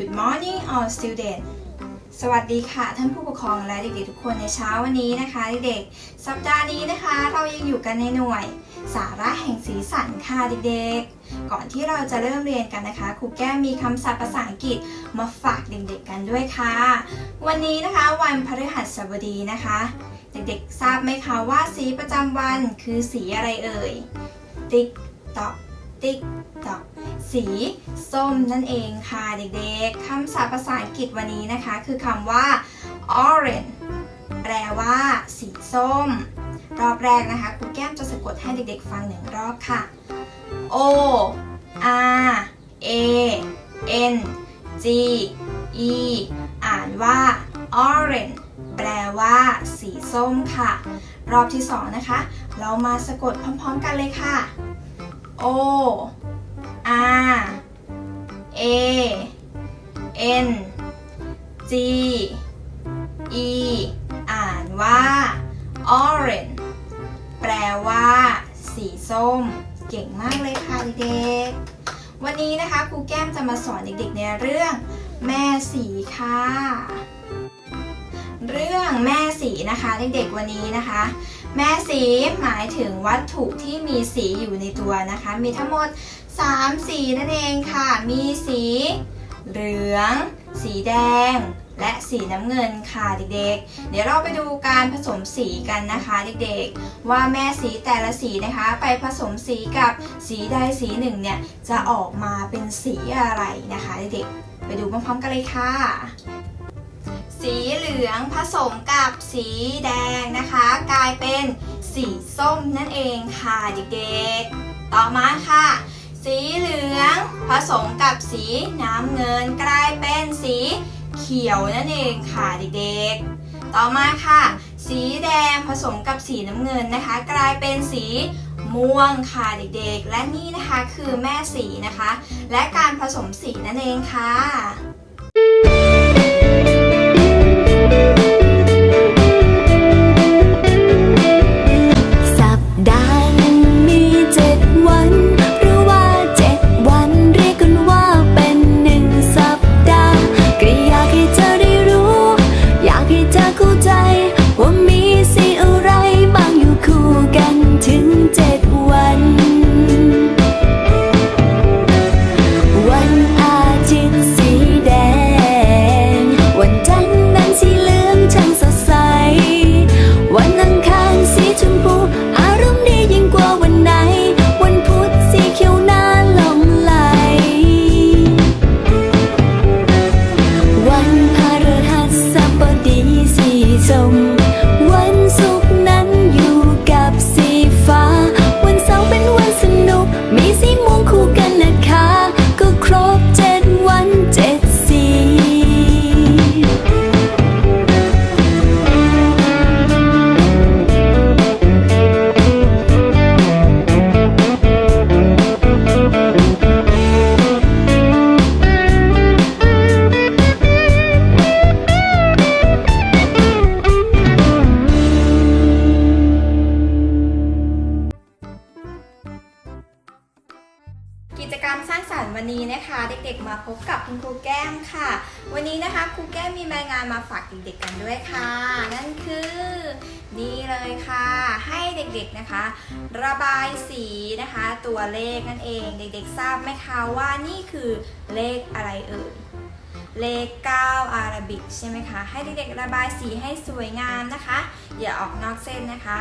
Good morning all students สวัสดีค่ะ ท่านผู้ปกครองและเด็กๆทุกคนในเช้าวันนี้นะคะเด็กๆสัปดาห์นี้นะคะ เรายังอยู่กันในหน่วย สาระแห่งสีสันค่ะเด็กๆ ก่อนที่เราจะเริ่มเรียนกันนะคะครูแก้มมีคำศัพท์ภาษาอังกฤษมาฝากเด็กๆกันด้วยค่ะ วันนี้นะคะวันพฤหัสบดีนะคะ เด็กๆทราบไหมคะว่าสีประจำวันคือสีอะไรเอ่ยติ๊กต๊อก ติ๊กตอกสีส้มนั่นเองค่ะเด็กๆคำศัพท์ภาษาอังกฤษวันนี้นะคะ คือคำว่า orange แปลว่า สีส้ม รอบแรกนะคะครูแก้มจะสะกดให้เด็กๆฟังหนึ่งรอบค่ะ O R A N G E อ่านว่า orange แปลว่า สีส้มค่ะ รอบที่สองนะคะ เรามาสะกดพร้อมๆกันเลยค่ะ O R A N G E อ่านว่า orange แปลว่า สีส้ม เก่งมากเลยค่ะเด็กๆ วันนี้นะคะครูแก้มจะมาสอนเด็กๆในเรื่อง แม่สีค่ะ เรื่องแม่สีนะคะ เด็กๆวันนี้นะคะ แม่สีหมายถึงวัตถุที่มีสีอยู่ในตัวนะคะ มีทั้งหมด 3 สีนั่นเองค่ะ มีสีเหลือง สีแดง และสีน้ำเงินค่ะเด็กๆ เดี๋ยวเราไปดูการผสมสีกันนะคะเด็กๆ ว่าแม่สีแต่ละสีนะคะ ไปผสมสีกับสีใดสีหนึ่งเนี่ยจะออกมาเป็นสีอะไรนะคะเด็กๆ ไปดูพร้อมๆกันเลยค่ะ สีเหลืองผสมกับสีแดงนะคะ กลายเป็นสีส้มนั่นเองค่ะเด็กๆ ต่อมาค่ะ สีเหลืองผสมกับสีน้ำเงินกลายเป็นสีเขียวนั่นเองค่ะเด็กๆ ต่อมาค่ะ สีแดงผสมกับสีน้ำเงินนะคะ กลายเป็นสีม่วงค่ะเด็กๆ และนี่นะคะคือแม่สีนะคะ และการผสมสีนั่นเองค่ะ กิจกรรมสร้างสรรค์วันนี้นะคะ เด็กๆ มาพบกับคุณครูแก้มค่ะ วันนี้นะคะครูแก้มมีรายงานมาฝากเด็กๆกันด้วยค่ะ นั่นคือ นี่เลยค่ะ ให้เด็กๆนะคะ ระบายสีนะคะ ตัวเลขนั่นเอง เด็กๆ ทราบไหมคะว่านี่คือเลขอะไรเอ่ยเลข 9 อาราบิกใช่ไหมคะ ให้เด็กๆ ระบายสีให้สวยงามนะคะ อย่าออกนอกเส้นนะคะ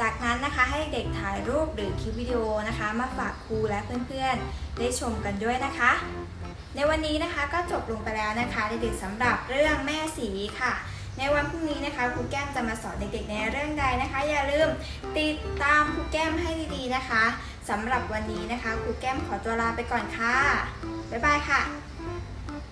จากนั้นนะคะให้เด็กถ่ายรูปหรือคลิปวิดีโอนะคะ มาฝากครูและเพื่อนๆ ได้ชมกันด้วยนะคะ ในวันนี้นะคะก็จบลงไปแล้วนะคะเด็กๆสำหรับเรื่องแม่สีค่ะ ในวันพรุ่งนี้นะคะครูแก้มจะมาสอนเด็กๆในเรื่องใดนะคะ อย่าลืมติดตามครูแก้มให้ดีๆนะคะสำหรับวันนี้นะคะครูแก้มขอตัวลาไปก่อนค่ะบ๊ายบายค่ะ